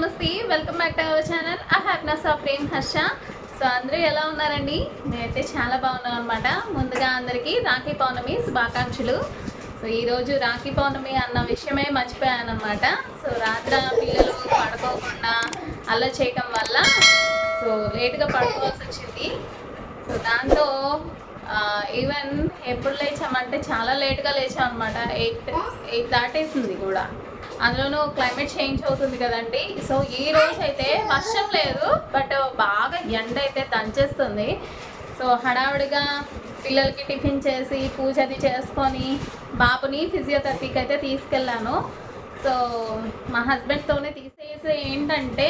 నమస్తే welcome back to our channel ఆ happiness of Prem Harsha so అందరూ ఎలా ఉన్నారండి? నేనైతే చాలా బాగున్నాను అనమాట ముందుగా అందరికీ రాఖీ పౌర్ణమి శుభాకాంక్షలు. సో ఈరోజు రాఖీ పౌర్ణమి అన్న విషయమే మర్చిపోయాను అనమాట సో రాత్ర పిల్లలు పడుకోకుండా అలా చేయటం వల్ల సో లేట్గా పడుకోవాల్సి వచ్చింది. సో దాంతో ఈవెన్ ఎప్పుడు లేచామంటే చాలా లేట్గా లేచాం అనమాట ఎయిట్ ఎయిట్ దాటేసింది కూడా. అందులోనూ క్లైమేట్ చేంజ్ అవుతుంది కదండి. సో ఈ రోజు అయితే వర్షం లేదు బట్ బాగా ఎండ అయితే దంచేస్తుంది. సో హడావుడిగా పిల్లలకి టిఫిన్ చేసి పూజ అది చేసుకొని బాబుని ఫిజియోథెరపీకి అయితే తీసుకెళ్ళాను. సో మా హస్బెండ్తోనే తీసేసి ఏంటంటే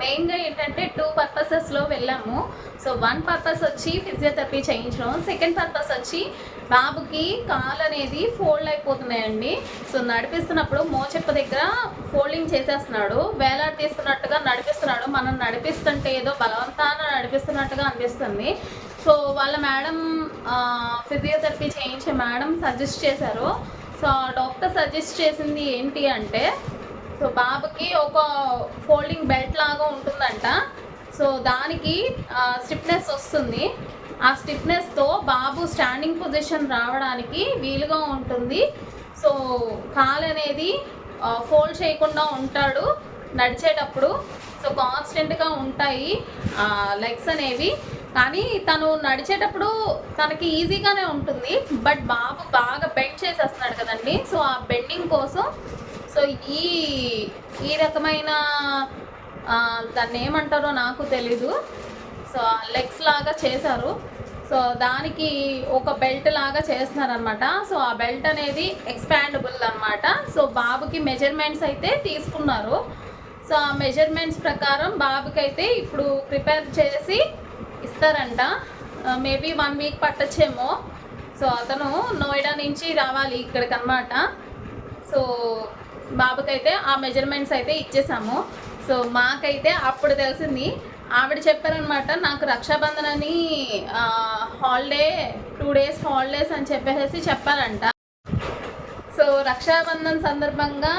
మెయిన్గా ఏంటంటే టూ పర్పసెస్లో వెళ్ళాము. సో వన్ పర్పస్ వచ్చి ఫిజియోథెరపీ చేయించడం. సెకండ్ పర్పస్ వచ్చి బాబుకి కాలు అనేది ఫోల్డ్ అయిపోతున్నాయండి. సో నడిపిస్తున్నప్పుడు మోచెప్ప దగ్గర ఫోల్డింగ్ చేసేస్తున్నాడు. వేలాడి తీస్తున్నట్టుగా నడిపిస్తున్నాడు. మనం నడిపిస్తుంటే ఏదో బలవంతాన నడిపిస్తున్నట్టుగా అనిపిస్తుంది. సో వాళ్ళ మేడం ఫిజియోథెరపీ చేయించే మేడం సజెస్ట్ చేశారు. సో డాక్టర్ సజెస్ట్ చేసింది ఏంటి అంటే సో బాబుకి ఒక ఫోల్డింగ్ బెల్ట్ లాగా ఉంటుందంట. సో దానికి స్టిఫ్నెస్ వస్తుంది. ఆ స్టిఫ్నెస్తో బాబు స్టాండింగ్ పొజిషన్ రావడానికి వీలుగా ఉంటుంది. సో కాలు అనేది ఫోల్డ్ చేయకుండా ఉంటాడు నడిచేటప్పుడు. సో కాన్స్టెంట్గా ఉంటాయి లెగ్స్ అనేవి. కానీ తను నడిచేటప్పుడు తనకి ఈజీగానే ఉంటుంది. బట్ బాబు బాగా బెండ్ చేసేస్తున్నాడు కదండి. సో ఆ బెండింగ్ కోసం సో ఈ ఈ రకమైన దాన్ని ఏమంటారో నాకు తెలీదు. సో లెగ్స్ లాగా చేశారు. సో దానికి ఒక బెల్ట్ లాగా చేస్తున్నారనమాట సో ఆ బెల్ట్ అనేది ఎక్స్పాండబుల్ అన్నమాట. సో బాబుకి మెజర్మెంట్స్ అయితే తీసుకున్నారు. సో ఆ మెజర్మెంట్స్ ప్రకారం బాబుకి అయితే ఇప్పుడు ప్రిపేర్ చేసి ఇస్తారంట. మేబీ వన్ వీక్ పట్టచ్చేమో. సో అతను నోయిడా నుంచి రావాలి ఇక్కడికి అనమాట సో బాబుకైతే ఆ మెజర్మెంట్స్ అయితే ఇచ్చేసాము. సో మాకైతే అప్పుడు తెలిసింది ఆవిడ చెప్పారనమాట నాకు రక్షాబంధన్ అని హాలిడే టూ డేస్ హాలిడేస్ అని చెప్పేసి చెప్పారంట సో రక్షాబంధన్ సందర్భంగా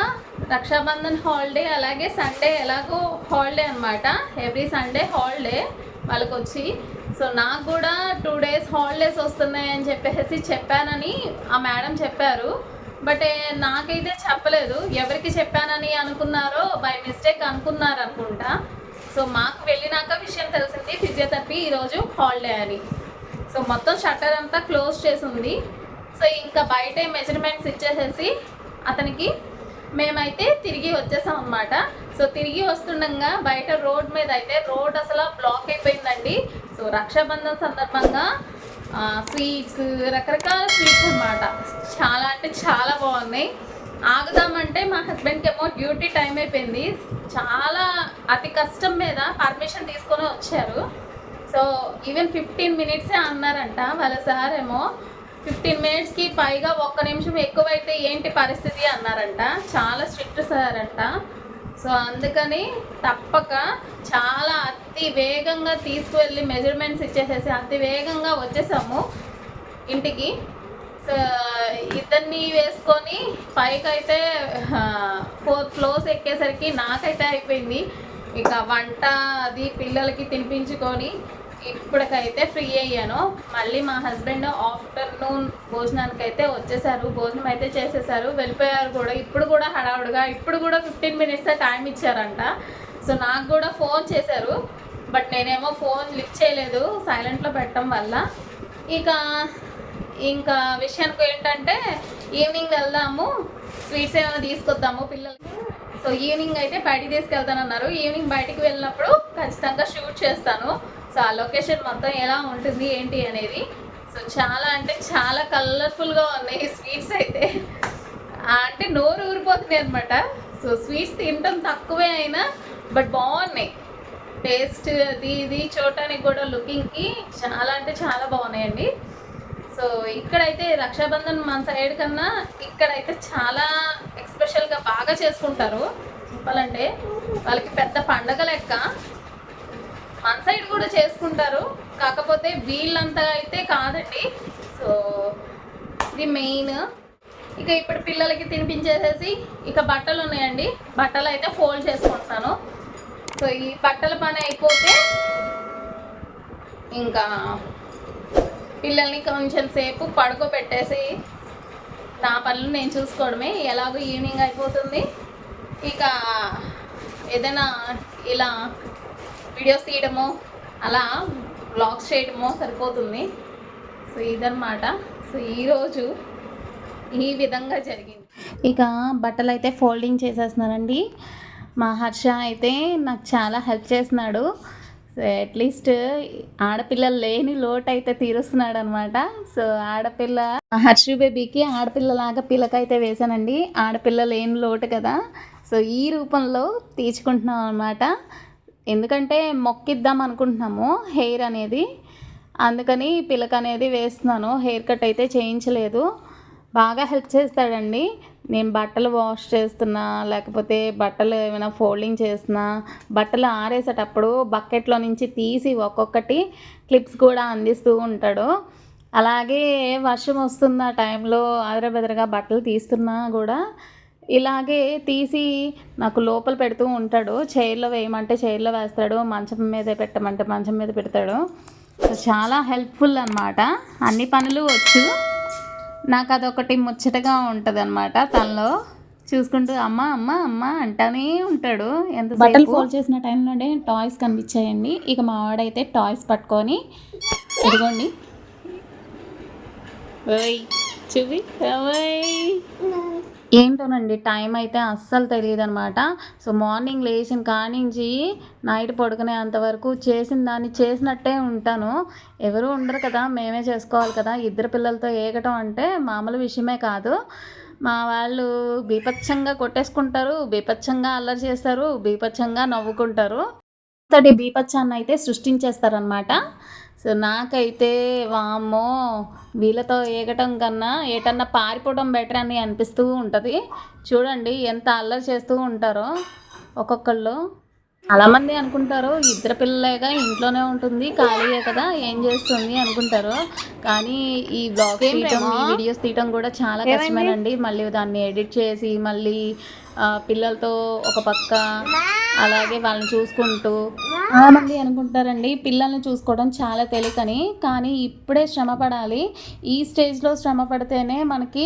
రక్షాబంధన్ హాలిడే అలాగే సండే ఎలాగో హాలిడే అనమాట ఎవ్రీ సండే హాలిడే వాళ్ళకి వచ్చి సో నాకు కూడా టూ డేస్ హాలిడేస్ వస్తున్నాయి అని చెప్పేసి చెప్పానని ఆ మేడం చెప్పారు. బట్ నాకైతే చెప్పలేదు. ఎవరికి చెప్పానని అనుకున్నారో బై మిస్టేక్ అనుకున్నారు అనుకుంటా సో మాకు వెళ్ళినాక విషయం తెలిసింది ఫిజియోథెరపీ ఈరోజు హాలిడే అని. సో మొత్తం షట్టర్ అంతా క్లోజ్ చేసి ఉంది సో ఇంకా బయటే మెజర్మెంట్స్ ఇచ్చేసేసి అతనికి మేమైతే తిరిగి వచ్చేసాం అనమాట సో తిరిగి వస్తుండగా బయట రోడ్ మీద అయితే రోడ్ అసలు బ్లాక్ అయిపోయిందండి. సో రక్షాబంధన్ సందర్భంగా స్వీట్స్ రకరకాల స్వీట్స్ అన్నమాట. చాలా అంటే చాలా బాగున్నాయి. ఆగుదామంటే మా హస్బెండ్కి ఏమో డ్యూటీ టైం అయిపోయింది. చాలా అతి కష్టం మీద పర్మిషన్ తీసుకొని వచ్చారు. సో ఈవెన్ ఫిఫ్టీన్ మినిట్సే అన్నారంట వాళ్ళ సార్ ఏమో. ఫిఫ్టీన్ మినిట్స్కి పైగా ఒక్క నిమిషం ఎక్కువైతే ఏంటి పరిస్థితి అన్నారంట. చాలా స్ట్రిక్ట్ సార్ అంట సో అందుకని తప్పక చాలా అతి వేగంగా తీసుకువెళ్ళి మెజర్మెంట్స్ ఇచ్చేసేసి అతి వేగంగా వచ్చేసాము ఇంటికి. సో ఇద్దరిని వేసుకొని పైకి అయితే ఫోర్ ఫ్లోర్స్ ఎక్కేసరికి నాకైతే అయిపోయింది. ఇక వంట అది పిల్లలకి తినిపించుకొని ఇప్పటికైతే ఫ్రీ అయ్యాను. మళ్ళీ మా హస్బెండ్ ఆఫ్టర్నూన్ భోజనానికి అయితే వచ్చేసారు. భోజనం అయితే చేసేసారు. వెళ్ళిపోయారు కూడా. ఇప్పుడు కూడా హడావుడిగా ఇప్పుడు కూడా ఫిఫ్టీన్ మినిట్స్ టైం ఇచ్చారంట. సో నాకు కూడా ఫోన్ చేశారు. బట్ నేనేమో ఫోన్ లిఫ్ట్ చేయలేదు. సైలెంట్లో పెట్టడం వల్ల. ఇక ఇంకా విషయానికి ఏంటంటే ఈవినింగ్ వెళ్దాము. స్వీట్స్ ఏమైనా తీసుకొద్దాము పిల్లలకి. సో ఈవినింగ్ అయితే బయటికి తీసుకెళ్తానన్నారు. ఈవినింగ్ బయటికి వెళ్ళినప్పుడు ఖచ్చితంగా షూట్ చేస్తాను. సో ఆ లొకేషన్ మొత్తం ఎలా ఉంటుంది ఏంటి అనేది. సో చాలా అంటే చాలా కలర్ఫుల్గా ఉన్నాయి స్వీట్స్ అయితే. అంటే నోరు ఊరిపోతున్నాయి అనమాట సో స్వీట్స్ తినటం తక్కువే అయినా బట్ బాగున్నాయి. టేస్ట్ అది ఇది చూడటానికి కూడా లుకింగ్కి చాలా అంటే చాలా బాగున్నాయండి. సో ఇక్కడైతే రక్షాబంధన్ మన సైడ్ కన్నా ఇక్కడైతే చాలా ఎక్స్పెషల్గా బాగా చేసుకుంటారు. చెప్పాలంటే వాళ్ళకి పెద్ద పండగ లెక్క. మన సైడ్ కూడా చేసుకుంటారు. కాకపోతే వీళ్ళంతా అయితే కాదండి. సో ఇది మెయిన్. ఇక ఇప్పుడు పిల్లలకి తినిపించేసేసి ఇక బట్టలు ఉన్నాయండి. బట్టలు అయితే ఫోల్డ్ చేసుకుంటున్నాను సో ఈ బట్టల పని అయిపోతే ఇంకా పిల్లల్ని కొంచెం సేపు పడుకోబెట్టేసి నా పనులు నేను చూసుకోవడమే. ఎలాగో ఈవినింగ్ అయిపోతుంది. ఇక ఏదైనా ఇలా వీడియోస్ తీయడము అలా బ్లాగ్స్ చేయడమో సరిపోతుంది. సో ఇదనమాట సో ఈరోజు ఈ విధంగా జరిగింది. ఇక బట్టలు అయితే ఫోల్డింగ్ చేసేస్తున్నానండి. మా హర్ష అయితే నాకు చాలా హెల్ప్ చేస్తున్నాడు. సో అట్లీస్ట్ ఆడపిల్లలు లేని లోటు అయితే తీరుస్తున్నాడు అనమాట సో ఆడపిల్ల హర్షు బేబీకి ఆడపిల్లలాగా పిల్లకైతే వేశానండి. ఆడపిల్ల లేని లోటు కదా. సో ఈ రూపంలో తీర్చుకుంటున్నాం అనమాట ఎందుకంటే మొక్కిద్దాం అనుకుంటున్నాము హెయిర్ అనేది. అందుకని పిలక అనేది వేస్తున్నాను. హెయిర్ కట్ అయితే చేయించలేదు. బాగా హెల్ప్ చేస్తాడండి. నేను బట్టలు వాష్ చేస్తున్నా లేకపోతే బట్టలు ఏమైనా ఫోల్డింగ్ చేస్తున్నా బట్టలు ఆరేసేటప్పుడు బకెట్లో నుంచి తీసి ఒక్కొక్కటి క్లిప్స్ కూడా అందిస్తూ ఉంటాడు. అలాగే వర్షం వస్తున్న టైంలో ఆదరబెదరగా బట్టలు తీస్తున్నా కూడా ఇలాగే తీసి నాకు లోపల పెడుతూ ఉంటాడు. చైర్లో వేయమంటే చైర్లో వేస్తాడు. మంచం మీద పెట్టమంటే మంచం మీద పెడతాడు. చాలా హెల్ప్ఫుల్ అనమాట అన్ని పనులు వచ్చు. నాకు అదొకటి ముచ్చటగా ఉంటుంది అనమాట తనలో. చూసుకుంటూ అమ్మ అమ్మ అమ్మ అంటానే ఉంటాడు. ఎంత బట్టలు ఫోల్డ్ చేసిన టైంలోనే టాయ్స్ కనిపించాయండి. ఇక మా వాడైతే టాయ్స్ పట్టుకొని ఇదిగోండి. ఓయ్ చూపి. ఓయ్. ఏంటోనండి టైం అయితే అస్సలు తెలియదు అనమాట సో మార్నింగ్ లేచిన కానించి నైట్ పడుకునేంత వరకు చేసిన దాన్ని చేసినట్టే ఉంటాను. ఎవరు ఉండరు కదా మేమే చేసుకోవాలి కదా. ఇద్దరు పిల్లలతో ఏగటం అంటే మామూలు విషయమే కాదు. మా వాళ్ళు బీపచ్చంగా కొట్టేసుకుంటారు బీపచ్చంగా అల్లరి చేస్తారు బీపచ్చంగా నవ్వుకుంటారు. అంతటి బీపచ్చాన్ని అయితే సృష్టించేస్తారనమాట. సో నాకైతే వామ్మో వీళ్ళతో ఏగటం కన్నా ఏటన్నా పారిపోవడం బెటర్ అని అనిపిస్తూ ఉంటుంది. చూడండి ఎంత అల్లరి చేస్తూ ఉంటారో ఒక్కొక్కళ్ళు. చాలా మంది అనుకుంటారు ఇద్దరు పిల్లలేగా ఇంట్లోనే ఉంటుంది ఖాళీయే కదా ఏం చేస్తుంది అనుకుంటారు. కానీ ఈ బ్లాగ్ తీయటం ఈ వీడియోస్ తీయటం కూడా చాలా కష్టమేనండి. మళ్ళీ దాన్ని ఎడిట్ చేసి మళ్ళీ పిల్లలతో ఒక పక్క అలాగే వాళ్ళని చూసుకుంటూ చాలామంది అనుకుంటారండి పిల్లల్ని చూసుకోవడం చాలా తెలియకని కానీ ఇప్పుడే శ్రమ పడాలి. ఈ స్టేజ్లో శ్రమ పడితేనే మనకి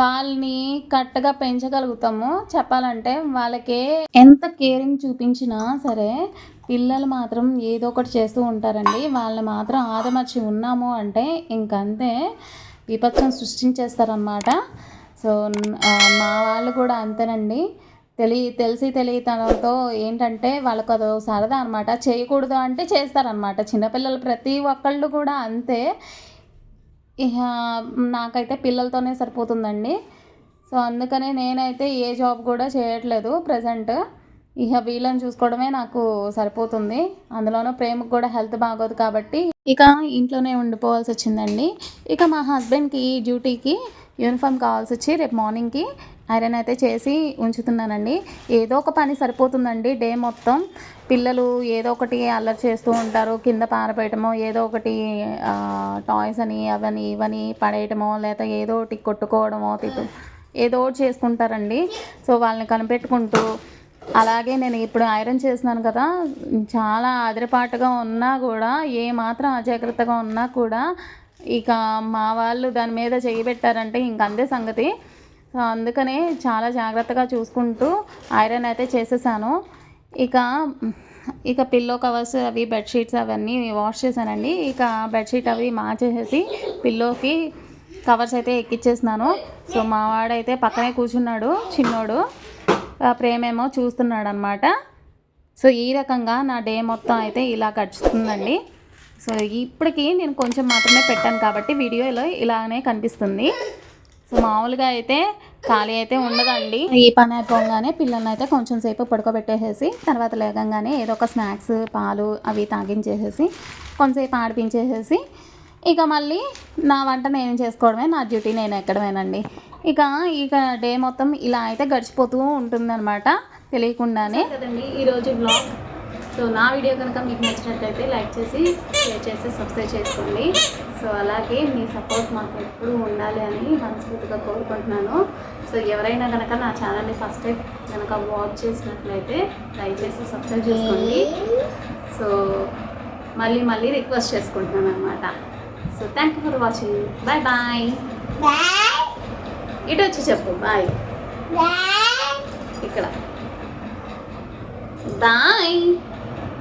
వాళ్ళని కరెక్ట్గా పెంచగలుగుతాము. చెప్పాలంటే వాళ్ళకి ఎంత కేరింగ్ చూపించినా సరే పిల్లలు మాత్రం ఏదో ఒకటి చేస్తూ ఉంటారండి. వాళ్ళని మాత్రం ఆదమర్చి ఉన్నాము అంటే ఇంకంతే విపత్సం సృష్టించేస్తారనమాట సో మా వాళ్ళు కూడా అంతేనండి. తెలియ తెలిసి తెలియతనంతో ఏంటంటే వాళ్ళకు అదో సరదా అనమాట చేయకూడదు అంటే చేస్తారనమాట చిన్నపిల్లలు ప్రతి ఒక్కళ్ళు కూడా అంతే. నాకైతే పిల్లలతోనే సరిపోతుందండి. సో అందుకనే నేనైతే ఏ జాబ్ కూడా చేయట్లేదు ప్రజెంట్. ఇక వీళ్ళని చూసుకోవడమే నాకు సరిపోతుంది. అందులోనూ ప్రేమకు కూడా హెల్త్ బాగోదు కాబట్టి ఇక ఇంట్లోనే ఉండిపోవాల్సి వచ్చిందండి ఇక మా హస్బెండ్కి డ్యూటీకి యూనిఫామ్ కావాల్సి వచ్చి రేపు మార్నింగ్కి ఐరన్ అయితే చేసి ఉంచుతున్నానండి. ఏదో ఒక పని సరిపోతుందండి డే మొత్తం. పిల్లలు ఏదో ఒకటి అల్లరి చేస్తూ ఉంటారు. కింద పారబెట్టమో ఏదో ఒకటి టాయ్స్ అని అవని ఇవని పడేయటమో లేదా ఏదో ఒకటి కొట్టుకోవడమో తిట్టు ఏదో ఒకటి చేసుకుంటారండి సో వాళ్ళని కనిపెట్టుకుంటూ అలాగే నేను ఇప్పుడు ఐరన్ చేస్తున్నాను కదా చాలా అదిరిపాటుగా ఉన్నా కూడా ఏ మాత్రం అజాగ్రత్తగా ఉన్నా కూడా ఇక మా వాళ్ళు దాని మీద చేయి పెట్టారంటే ఇంక అందే సంగతి. సో అందుకనే చాలా జాగ్రత్తగా చూసుకుంటూ ఐరన్ అయితే చేసేసాను. ఇక ఇక పిల్లో కవర్స్ అవి బెడ్షీట్స్ అవన్నీ వాష్ చేశానండి. ఇక బెడ్షీట్ అవి మార్చేసేసి పిల్లోకి కవర్స్ అయితే ఎక్కిచ్చేసినాను. సో మా వాడైతే పక్కనే కూర్చున్నాడు చిన్నోడు. ప్రేమేమో చూస్తున్నాడు అనమాట సో ఈ రకంగా నా డే మొత్తం అయితే ఇలా గడుచుతుందండి సో ఇప్పటికీ నేను కొంచెం మాత్రమే పెట్టాను కాబట్టి వీడియోలో ఇలానే కనిపిస్తుంది. సో మామూలుగా అయితే ఖాళీ అయితే ఉండదండి. ఈ పని అయిపోగానే పిల్లల్ని అయితే కొంచెం సేపు పడుకోబెట్టేసేసి తర్వాత లేగంగానే ఏదో ఒక స్నాక్స్ పాలు అవి తాగించేసేసి కొంతసేపు ఆడిపించేసేసి ఇక మళ్ళీ నా వంట నేను చేసుకోవడమే నా డ్యూటీ నేను ఎక్కడమేనండి. ఇక ఇక డే మొత్తం ఇలా అయితే గడిచిపోతూ ఉంటుందన్నమాట తెలియకుండానే. కదండి ఈరోజు బ్లాగ్ సో నా వీడియో కనుక మీకు నచ్చినట్లయితే లైక్ చేసి షేర్ చేసి సబ్స్క్రైబ్ చేసుకోండి. సో అలాగే మీ సపోర్ట్ మాకు ఎప్పుడూ ఉండాలి అని మనస్ఫూర్తిగా కోరుకుంటున్నాను. సో ఎవరైనా కనుక నా ఛానల్ని ఫస్ట్ టైం కనుక వాచ్ చేసినట్లయితే దయచేసి సబ్స్క్రైబ్ చేసుకోండి. సో మళ్ళీ మళ్ళీ రిక్వెస్ట్ చేసుకుంటున్నాను అనమాట so thank you for watching bye bye ఇటు వచ్చి చెప్పు. Bye bye